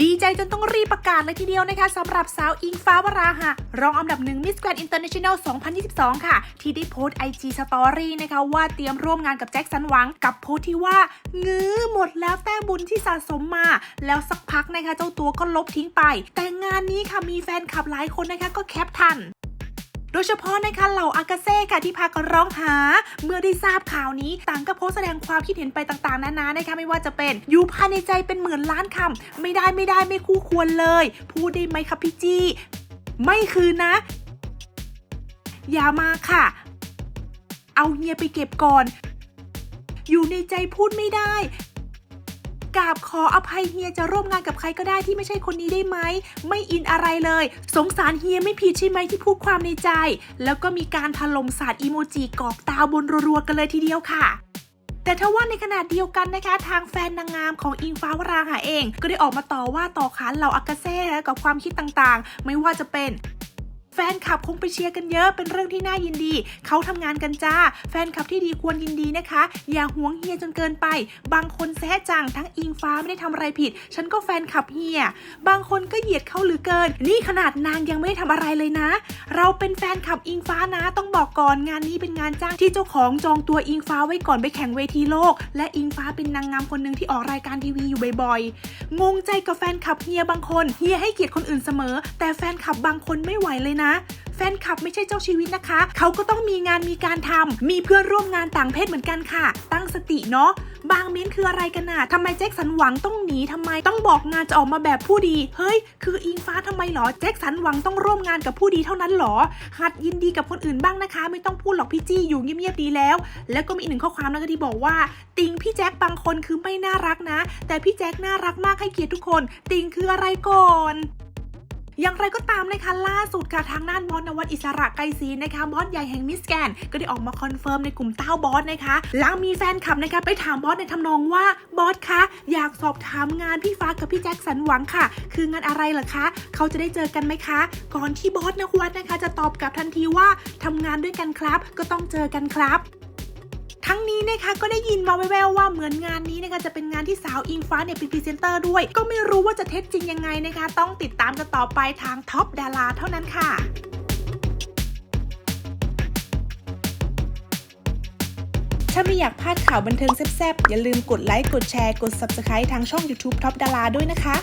ดีใจจนต้องรีบประกาศเลยทีเดียวนะคะสำหรับสาวอิงฟ้าวราหะรองอันดับหนึ่งมิสแกรนด์อินเตอร์เนชั่นแนล 2022 ค่ะ ที่ได้โพสต์ไอจีสตอรี่นะคะว่าเตรียมร่วมงานกับแจ็คสันหวัง กับโพสต์ที่ว่างื้อหมดแล้วแต้มบุญที่สะสมมา แล้วสักพักนะคะเจ้าตัวก็ลบทิ้งไป แต่งานนี้ค่ะมีแฟนคลับหลายคนนะคะก็แคปทัน โดยเฉพาะนะคะเหล่าอากาเซ่ค่ะที่พากันร้องหา เมื่อได้ทราบข่าวนี้ต่างก็โพสแสดงความคิดเห็นไปต่างๆนานานะคะไม่ว่าจะเป็นอยู่ภายในใจเป็นหมื่นล้านคำไม่ได้ไม่ได้ไม่คู่ควรเลย พูดได้ไหมครับพี่จี้ ไม่คืนนะ อย่ามาค่ะ เอาเฮียไปเก็บก่อน อยู่ในใจพูดไม่ได้ กราบขออภัยเฮียจะร่วมงานกับใครก็ได้ที่ไม่ใช่คนนี้ได้ไหม ไม่อินอะไรเลย สงสารเฮียไม่ผิดใช่ไหมที่พูดความในใจ แล้วก็มีการถล่มสาดอีโมจิกรอกตาบนรัวๆกันเลยทีเดียวค่ะแต่ถ้าว่าในขณะเดียวกันนะคะ ทางแฟนนางงามของอิงฟ้าวราหะเอง ก็ได้ออกมาต่อว่าต่อขานเหล่าอากาเซ่กับความคิดต่างๆ ไม่ว่าจะเป็น แฟนคลับคงไปเชียร์กันเยอะเป็นเรื่องที่น่ายินดี เขาทำงานกันจ้า แฟนคลับที่ดีควรยินดีนะคะ อย่าหวงเฮียจนเกินไป บางคนแซะจังทั้งอิงฟ้าไม่ได้ทำอะไรผิด ฉันก็แฟนคลับเฮีย บางคนก็เหยียดเขาหลือเกิน นี่ขนาดนางยังไม่ได้ทำอะไรเลยนะ เราเป็นแฟนคลับอิงฟ้านะต้องบอกก่อนงานนี้เป็นงานจ้างที่เจ้าของจองตัวอิงฟ้าไว้ก่อนไปแข่งเวทีโลก และอิงฟ้าเป็นนางงามคนหนึ่งที่ออกรายการทีวีอยู่บ่อยๆงงใจกับแฟนคลับเฮียบางคนเฮียให้เกียรติคนอื่นเสมอ แต่แฟนคลับบางคนไม่ไหวเลยนะแฟนคลับไม่ใช่เจ้าชีวิตนะคะ เขาก็ต้องมีงานมีการทำมีเพื่อนร่วมงานต่างเพศเหมือนกันค่ะ ตั้งสติเนาะบางเม้นคืออะไรกันน่ะทำไมแจ็คสันหวังต้องหนีทำไมต้องบอกงานจะออกมาแบบผู้ดี เฮ้ย คืออิงฟ้าทำไมหรอ แจ็คสันหวังต้องร่วมงานกับผู้ดีเท่านั้นหรอ หัดยินดีกับคนอื่นบ้างนะคะ ไม่ต้องพูดหรอกพี่จี้อยู่เงียบๆดีแล้ว แล้วก็มีอีกหนึ่งข้อความนะคะที่บอกว่า ติงพี่แจ็คบางคนคือไม่น่ารักนะ แต่พี่แจ็คน่ารักมากให้เกียรติทุกคน ติงคืออะไรก่อน อย่างไรก็ตามนะคะล่าสุดค่ะทางด้านบอสนวัตอิสระไกรศีนะคะบอสใหญ่แห่งมิสแกนก็ได้ออกมาคอนเฟิร์มในกลุ่มเต้าบอสนะคะหลังมีแฟนคลับนะคะไปถามบอสในทำนองว่าบอสคะอยากสอบถามงานพี่ฟ้ากับพี่แจ็คสันหวังค่ะ คืองานอะไรเหรอคะ เขาจะได้เจอกันไหมคะ ก่อนที่บอสนวัตนะคะ จะตอบกลับทันทีว่าทำงานด้วยกันครับ ก็ต้องเจอกันครับ ทั้งนี้นะคะก็ได้ยินมาแววๆว่าเหมือนงานนี้นะคะจะเป็นงานที่สาวอิงฟ้าเนี่ยเป็นพรีเซนเตอร์ด้วย ก็ไม่รู้ว่าจะเท็จจริงยังไงนะคะ ต้องติดตามกันต่อไปทางท็อปดาราเท่านั้นค่ะถ้าไม่อยากพลาดข่าวบันเทิงแซ่บๆ อย่าลืมกดไลค์ กดแชร์ กด Subscribe ทางช่อง YouTube Top ดาราด้วยนะคะ